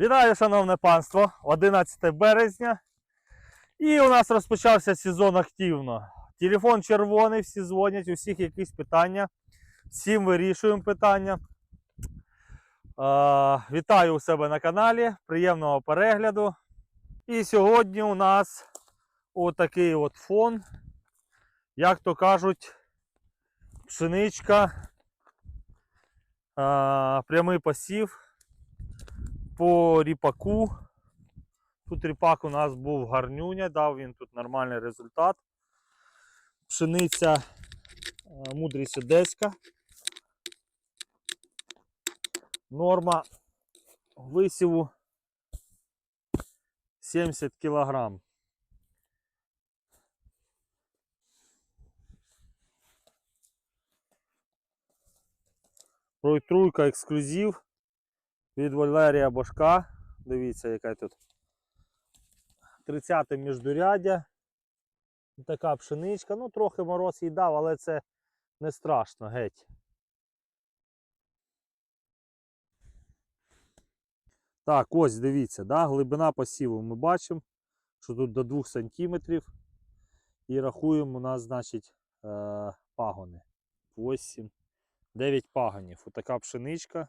Вітаю, шановне панство! 11 березня. І у нас розпочався сезон активно. Телефон червоний, всі дзвонять, у всіх якісь питання. Всім вирішуємо питання. Вітаю у себе на каналі. Приємного перегляду. І сьогодні у нас отакий от фон. Як то кажуть, пшеничка, прямий посів по ріпаку. Тут ріпак у нас був гарнюня, дав він тут нормальний результат. Пшениця е, мудрість одеська. Норма висіву 70 кг. Тройка ексклюзив від Валерія Бошка. Дивіться, яка тут 30 те міждуряддя. Така пшеничка. Ну, трохи мороз їй дав, але це не страшно геть. Так, ось дивіться, да? глибина посіву ми бачимо, що тут до 2 см. І рахуємо у нас, значить, е, пагони. 8, 9 пагонів. Отака пшеничка.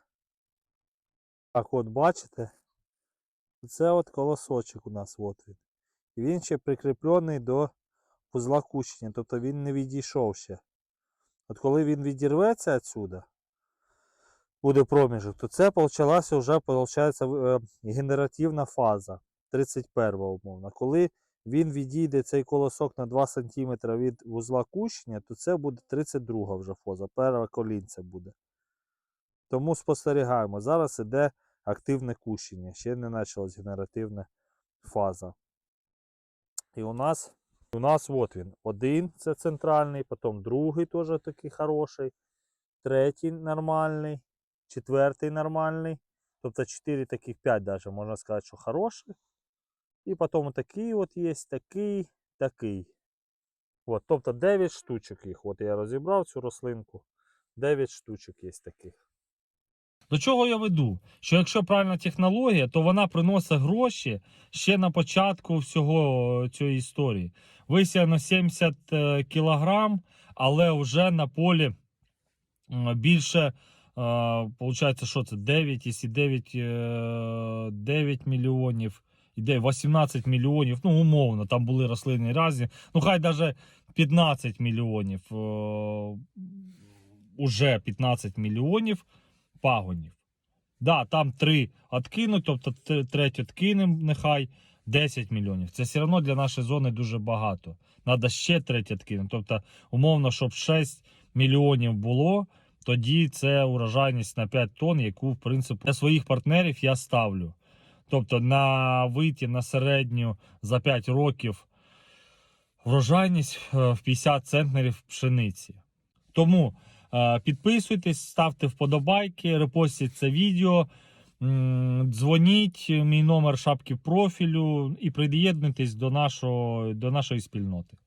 Так, от бачите, це от колосочок у нас от він. І він ще прикріплений до вузла кущення, тобто він не відійшов ще. От коли він відірветься відсюди, буде проміжок, то це почалася вже виходить, генеративна фаза 31 умовно. Коли він відійде цей колосок на 2 см від вузла кущення, то це буде 32 вже фаза, перша колінця буде. Тому спостерігаємо. Зараз іде активне кущення, ще не почалась генеративна фаза. І у нас у нас от він. Один це центральний, потім другий теж такий хороший, третій нормальний, четвертий нормальний. Тобто 4 таких 5 даже можна сказати, що хороший. І потім такий от є, такий, такий. От, тобто 9 штучок їх. От я розібрав цю рослинку. 9 штучок є таких. До чого я веду? Що якщо правильна технологія, то вона приносить гроші ще на початку всього е, цієї історії. Висіяно 70 е, кілограм, але вже на полі більше, виходить, що це 9, якщо 9, е, 9 мільйонів, іде 18 мільйонів, ну умовно, там були рослинні разі, ну хай навіть 15 мільйонів, е, уже 15 мільйонів пагонів. Да, там три откинуть, тобто т- треть откинемо, нехай 10 мільйонів. Це все одно для нашої зони дуже багато. Надо ще треть откинути. Тобто, умовно, щоб 6 мільйонів було, тоді це урожайність на 5 тонн, яку, в принципі, для своїх партнерів я ставлю. Тобто на вийти на середню за 5 років врожайність е, в 50 центнерів пшениці. Тому Підписуйтесь, ставте вподобайки, репостіть це відео, дзвоніть, мій номер шапки профілю і приєднуйтесь до, нашого, до нашої спільноти.